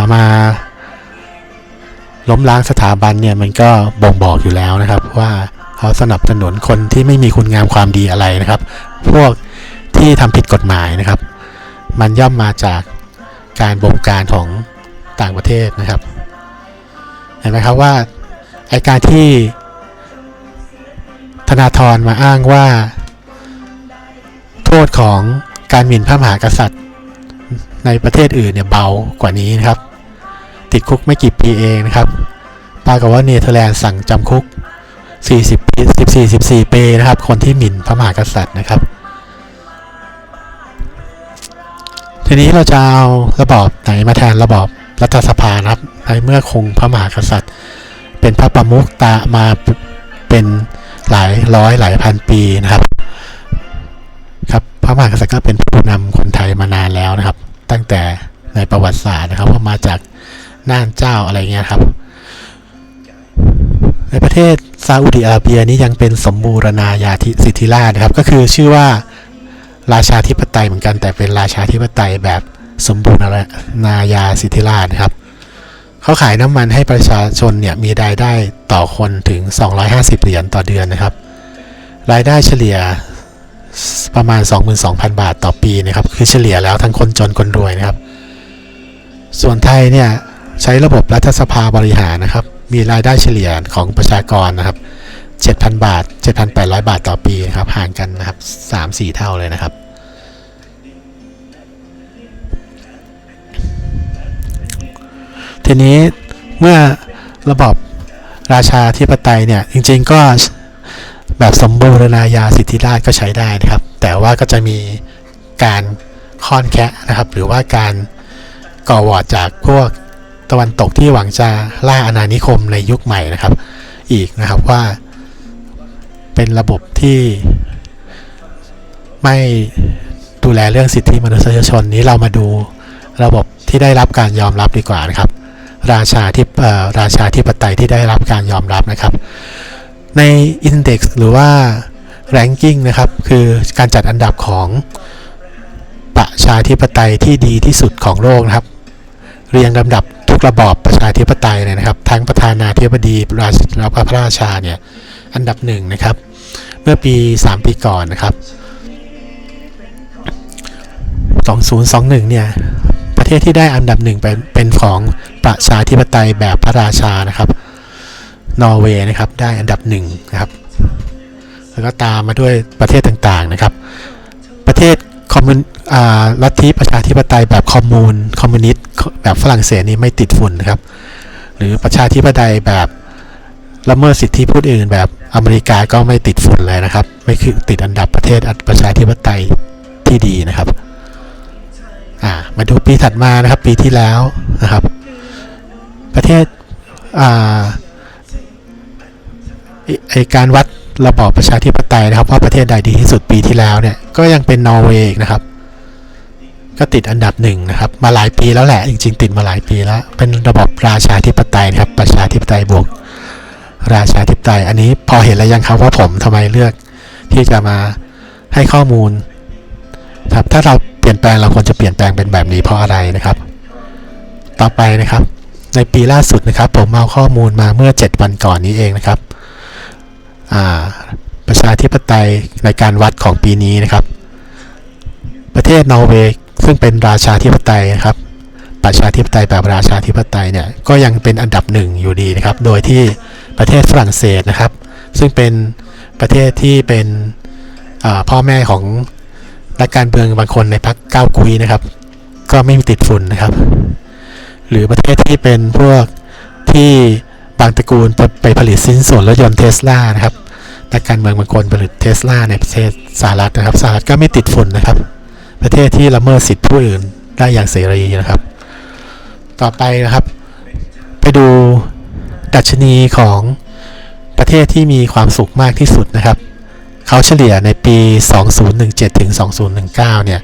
ามาล้มล้างสถาบันเนี่ยมันก็บ่งบอกอยู่แล้วนะครับ ว่าเขาสนับสนุนคนที่ไม่มีคุณงามความดีอะไรนะครับ พวกที่ทำผิดกฎหมายนะครับ มันย่อมมาจากการบงการของต่างประเทศนะครับ เห็นไหมครับว่าไอการที่ธนาธรมาอ้างว่า โทษของการหมิ่นพระมหากษัตริย์ ในประเทศอื่นเนี่ยเบากว่านี้นะครับ ติดคุกไม่กี่ปีเองนะครับปรากฏว่าเนเธอร์แลนด์สั่งจำคุก 40 ปี 14 14 ปีนะครับ คนที่หมิ่นพระมหากษัตริย์นะครับ ทีนี้เราจะเอาระบอบไหนมาแทนระบอบรัฐสภานะครับ ในเมื่อคงพระมหากษัตริย์ เป็นพระประมุขตามาเป็นหลายร้อยหลายพันปีนะครับ ครับพระมหากษัตริย์ก็เป็นผู้นำคนไทยมานานแล้วนะครับ ตั้งแต่ในประวัติศาสตร์นะครับว่ามาจากน่านเจ้าอะไรเงี้ยครับ ในประเทศซาอุดิอาระเบียนี่ยังเป็นสมบูรณาญาธิสิทธิราชย์นะครับ ก็คือชื่อว่าราชาธิปไตยเหมือนกันแต่เป็นราชาธิปไตยแบบสมบูรณาญาสิทธิราชย์นะครับเขาขายน้ำมันให้ประชาชนเนี่ยมีรายได้ต่อคนถึง 250 เหรียญต่อเดือนนะครับ รายได้เฉลี่ย ประมาณ 22,000 บาทต่อปีนะครับคือเฉลี่ยแล้วทั้งคนจนคนรวยนะครับ ส่วนไทยเนี่ยใช้ระบบรัฐสภาบริหารนะครับ มีรายได้เฉลี่ยของประชากรนะครับ 7,000 บาท 7,800 บาทต่อปีนะครับห่างกันนะครับ 3-4 เท่าเลยนะครับ ทีนี้เมื่อระบอบราชาธิปไตยเนี่ยจริงๆก็ แบบสมบูรณาญาสิทธิราชก็ใช้ได้นะครับ แต่ว่าก็จะมีการค่อนแคะนะครับ หรือว่าการก่อวอร์ดจากพวกตะวันตกที่หวังจะล่าอาณานิคมในยุคใหม่นะครับ อีกนะครับว่าเป็นระบบที่ไม่ดูแลเรื่องสิทธิมนุษยชนนี้เรามาดูระบบที่ได้รับการยอมรับดีกว่านะครับ ราชาที่ราชาธิปไตยที่ได้รับการยอมรับนะครับ ใน Index หรือว่า Ranking นะครับ คือการจัดอันดับของประชาธิปไตยที่ดีที่สุดของโลกนะครับ เรียงลำดับทุกระบอบประชาธิปไตยเลยนะครับ ทั้งประธานาธิบดีราชพระราชาเนี่ยอันดับหนึ่งนะครับ เมื่อปี 3 ปีก่อนนะครับ 2021 เนี่ยประเทศที่ได้อันดับหนึ่งเป็นเป็นของประชาธิปไตยแบบพระราชานะครับ นอร์เวย์นะครับได้อันดับหนึ่งนะครับแล้วก็ตามมาด้วยประเทศต่างๆนะครับ ประเทศคอมมูนอ่าลัทธิประชาธิปไตยแบบคอมมูนคอมมิวนิสต์แบบฝรั่งเศสนี่ไม่ติดฝุ่นนะครับหรือประชาธิปไตยแบบละเมิดสิทธิผู้อื่น แบบอเมริกาก็ไม่ติดฝุ่นเลยนะครับ ไม่คือติดอันดับประเทศประชาธิปไตยที่ดีนะครับอ่ามาดูปีถัดมานะครับปีที่แล้วนะครับ ประเทศอ่า ไอการวัดระบอบประชาธิปไตยนะครับ ว่าประเทศใดดีที่สุดปีที่แล้วเนี่ยก็ยังเป็นนอร์เวย์นะครับ ก็ติดอันดับหนึ่งนะครับ มาหลายปีแล้วแหละจริงๆ ติดมาหลายปีแล้ว เป็นระบบราชาธิปไตยนะครับ ประชาธิปไตยบวก ราชาธิปไตย อันนี้พอเห็นแล้วยังครับว่าผมทำไมเลือกที่จะมาให้ข้อมูลครับถ้าเราเปลี่ยนแปลงเราควรจะเปลี่ยนแปลงเป็นแบบนี้เพราะอะไรนะครับ ต่อไปนะครับ ในปีล่าสุดนะครับ ผมเอาข้อมูลมาเมื่อ 7 วันก่อนนี้เองนะครับ ประชาธิปไตยในการวัดของปีนี้นะครับ ประเทศนอร์เวย์ซึ่งเป็นราชาธิปไตยนะครับ ประชาธิปไตยแบบราชาธิปไตยเนี่ยก็ยังเป็นอันดับหนึ่งอยู่ดีนะครับ โดยที่ประเทศฝรั่งเศสนะครับ ซึ่งเป็นประเทศที่เป็นพ่อแม่ของนักการเมืองบางคนในพรรคก้าวกุยนะครับ ก็ไม่มีติดฝุ่นนะครับ หรือประเทศที่เป็นพวกที่ บางตระกูลไปไปผลิตสิ้นส่วนรถยนต์เทสลานะครับนักการเมืองบางคนผลิตเทสลาในประเทศสหรัฐนะครับสหรัฐก็ไม่ติดฝุ่นนะครับ ประเทศที่ละเมิดสิทธิผู้อื่นได้อย่างเสรีนะครับ ต่อไปนะครับ ไปดูดัชนีของประเทศที่มีความสุขมากที่สุดนะครับ เขาเฉลี่ยในปี 2017 ถึง 2019 เนี่ย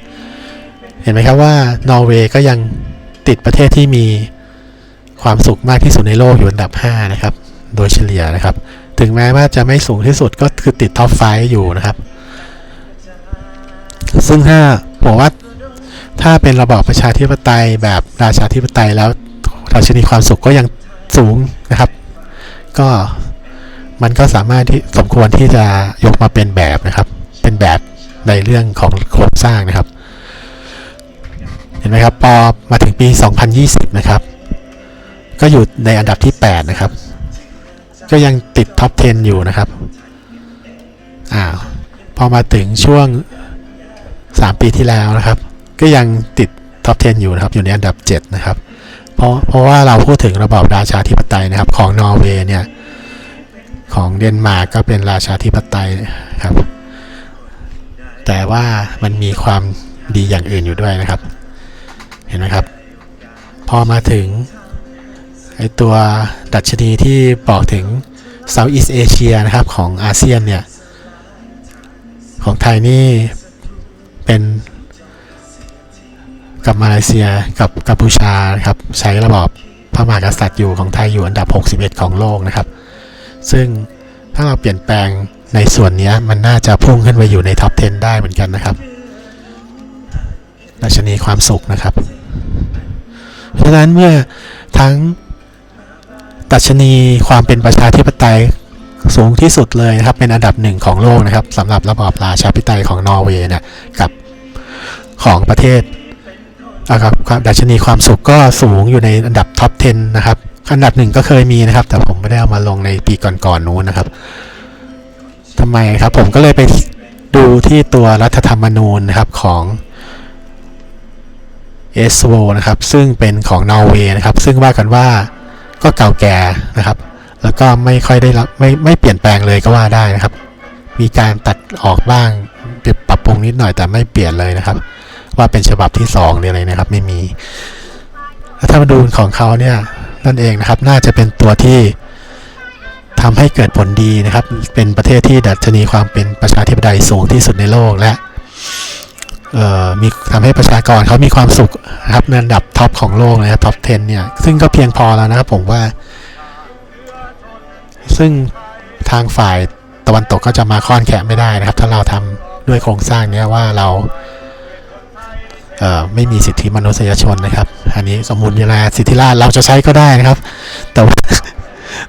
เห็นไหมครับว่านอร์เวย์ก็ยังติดประเทศที่มี ความสุขมากที่สุดในโลกอยู่อันดับ 5 นะครับ โดยเฉลี่ยนะครับ ถึงแม้ว่าจะไม่สูงที่สุดก็คือติดท็อปไฟอยู่นะครับ ซึ่งถ้าผมว่าถ้าเป็นระบอบประชาธิปไตยแบบราชาธิปไตยแล้วดัชนีความสุขก็ยังสูงนะครับ ก็มันก็สามารถที่สมควรที่จะยกมาเป็นแบบนะครับ เป็นแบบในเรื่องของโครงสร้างนะครับ เห็นไหมครับพอมาถึงปี 2020 นะครับ ก็อยู่ในอันดับที่ 8 นะครับ ก็ยังติดท็อป 10 อยู่นะครับ อ้าว พอมาถึงช่วง 3 ปีที่แล้วนะครับ ก็ยังติดท็อป 10 อยู่นะครับ อยู่ในอันดับ 7 นะครับ เพราะเพราะว่าเราพูดถึงระบอบราชาธิปไตยนะครับ ของนอร์เวย์เนี่ย ของเดนมาร์กก็เป็นราชาธิปไตยครับ แต่ว่ามันมีความดีอย่างอื่นอยู่ด้วยนะครับ เห็นไหมครับ พอมาถึง ไอตัวดัชนีที่บอกถึง Southeast Asia นะครับของอาเซียนเนี่ย ของไทยนี่เป็นกับมาเลเซียกับกัมพูชาครับใช้ระบอบพระมหากษัตริย์อยู่ของไทยอยู่อันดับ 61 ของโลกนะครับ ซึ่งถ้าเราเปลี่ยนแปลงในส่วนนี้มันน่าจะพุ่งขึ้นไปอยู่ในท็อป 10 ได้เหมือนกันนะครับดัชนีความสุขนะครับ เพราะฉะนั้นเมื่อทั้ง ดัชนีความเป็นประชาธิปไตยสูงที่สุดเลยนะครับ เป็นอันดับหนึ่งของโลกนะครับสำหรับระบอบราชาธิปไตยของนอร์เวย์นี่ยกับของประเทศอ่าครับดัชนีความสุขก็สูงอยู่ในอันดับท็อป 10 นะครับ อันดับหนึ่งก็เคยมีนะครับ แต่ผมไม่ได้เอามาลงในปีก่อนๆนู้นนะครับทำไมครับผมก็เลยไปดูที่ตัวรัฐธรรมนูญนะครับของเอสโวนะครับ ซึ่งเป็นของนอร์เวย์นะครับ ซึ่งว่ากันว่า ก็เก่าแก่นะครับ แล้วก็ไม่ค่อยได้รับไม่ไม่เปลี่ยนแปลงเลยก็ว่าได้นะครับ มีการตัดออกบ้างปรับปรุงนิดหน่อยแต่ไม่เปลี่ยนเลยนะครับ ว่าเป็นฉบับที่สองหรืออะไรนะครับ ไม่มีรัฐธรรมนูญของเขาเนี่ยนั่นเองนะครับ น่าจะเป็นตัวที่ทำให้เกิดผลดีนะครับ เป็นประเทศที่ดัชนีความเป็นประชาธิปไตยสูงที่สุดในโลกและ มีทำให้ประชากรเขามีความสุขนะครับในอันดับท็อปของโลกนะครับท็อป 10 เนี่ย ซึ่งก็เพียงพอแล้วนะครับผมว่า ซึ่งทางฝ่ายตะวันตกก็จะมาค่อนแขะไม่ได้นะครับ ถ้าเราทำด้วยโครงสร้างเนี้ยว่าเราเอ่อไม่มีสิทธิมนุษยชนนะครับ อันนี้สมมูลเวลาสิทธิราชเราจะใช้ก็ได้นะครับ แต่ว่า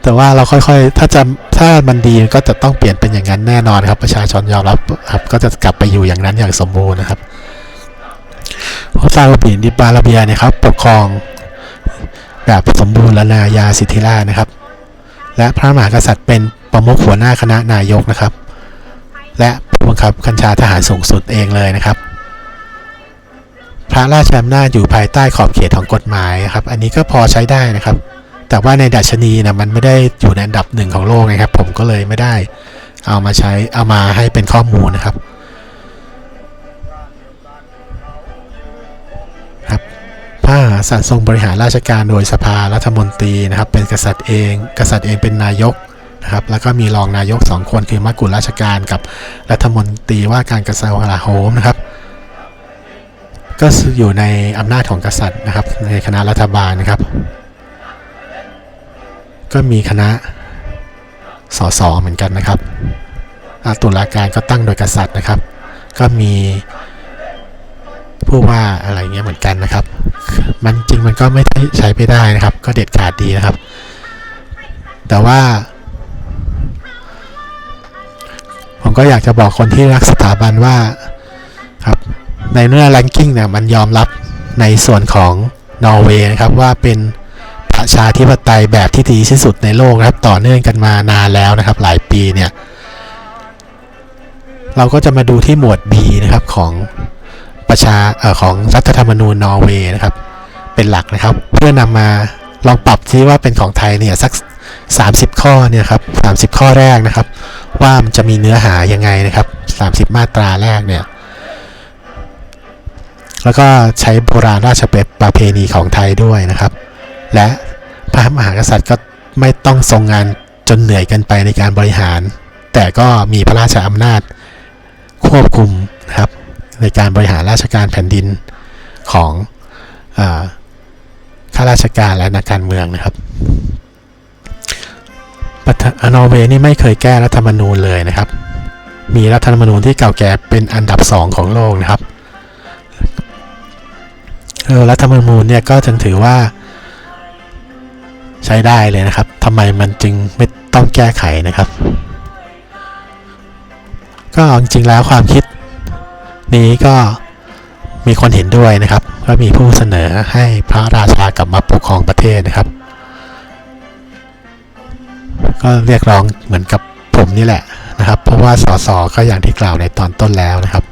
แต่ว่าเราค่อยๆ ถ้าจะถ้ามันดีก็จะต้องเปลี่ยนเป็นอย่างนั้นแน่นอนครับ ประชาชนยอมรับครับก็จะกลับไปอยู่อย่างนั้นอย่างสมบูรณ์นะครับเพราะซาอุดิดิบาราเบียเนี่ยครับปกครองแบบสมบูรณ์และนายาสิทธิราชนะครับ และพระมหากษัตริย์เป็นประมุขหัวหน้าคณะนายกนะครับ และผู้บังคับบัญชาทหารสูงสุดเองเลยนะครับ พระราชอำนาจอยู่ภายใต้ขอบเขตของกฎหมายนะครับ อันนี้ก็พอใช้ได้นะครับ แต่ว่าในดัชนีนะมันไม่ได้อยู่ในอันดับหนึ่งของโลกนะครับ ผมก็เลยไม่ได้เอามาใช้เอามาให้เป็นข้อมูลนะครับครับพระมหากษัตริย์ทรงบริหารราชการโดยสภารัฐมนตรีนะครับ เป็นกษัตริย์เอง กษัตริย์เองเป็นนายกนะครับ แล้วก็มีรองนายกสองคนคือมกุฎราชการกับรัฐมนตรีว่าการกระทรวงกลาโหมนะครับ ก็อยู่ในอำนาจของกษัตริย์นะครับ ในคณะรัฐบาลนะครับ ก็มีคณะสสเหมือนกันนะครับอาตุลาการก็ตั้งโดยกษัตริย์นะครับ ก็มีผู้ว่าอะไรเงี้ยเหมือนกันนะครับ มันจริงมันก็ไม่ได้ใช้ไม่ได้นะครับ ก็เด็ดขาดดีนะครับ แต่ว่า ผมก็อยากจะบอกคนที่รักสถาบันว่าครับในเนื้อ ranking เนี่ยมันยอมรับในส่วนของนอร์เวย์นะครับว่าเป็น ประชาธิปไตยแบบที่ดีที่สุดในโลกนะครับต่อเนื่องกันมานานแล้วนะครับ หลายปีเนี่ย เราก็จะมาดูที่หมวด B นะครับของประชาออของรัฐธรรมนูญนอร์เวย์นะครับ เป็นหลักนะครับ เพื่อนำมาลองปรับที่ว่าเป็นของไทยเนี่ยสัก 30 ข้อเนี่ยครับ 30 ข้อแรกนะครับ ว่ามันจะมีเนื้อหายังไงนะครับ 30 มาตราแรกเนี่ยแล้วก็ใช้โบราณราชประเพณีของไทยด้วยนะครับ และ พระมหากษัตริย์ก็ไม่ต้องทรงงานจนเหนื่อยเกินไปในการบริหาร แต่ก็มีพระราชอำนาจควบคุมนะครับในการบริหารราชการแผ่นดินของข้าราชการและนักการเมืองนะครับประเทศนอร์เวย์นี่ไม่เคยแก้รัฐธรรมนูญเลยนะครับ มีรัฐธรรมนูญที่เก่าแก่เป็นอันดับสองของโลกนะครับรัฐธรรมนูญเนี่ยก็จึงถือว่า ใช้ได้เลยนะครับทำไมมันจึงไม่ต้องแก้ไขนะครับ ก็จริงๆแล้วความคิดนี้ก็มีคนเห็นด้วยนะครับก็มีผู้เสนอให้พระราชากลับมาปกครองประเทศนะครับ ก็เรียกร้องเหมือนกับผมนี่แหละนะครับ เพราะว่าสสก็อย่างที่กล่าวในตอนต้นแล้วนะครับ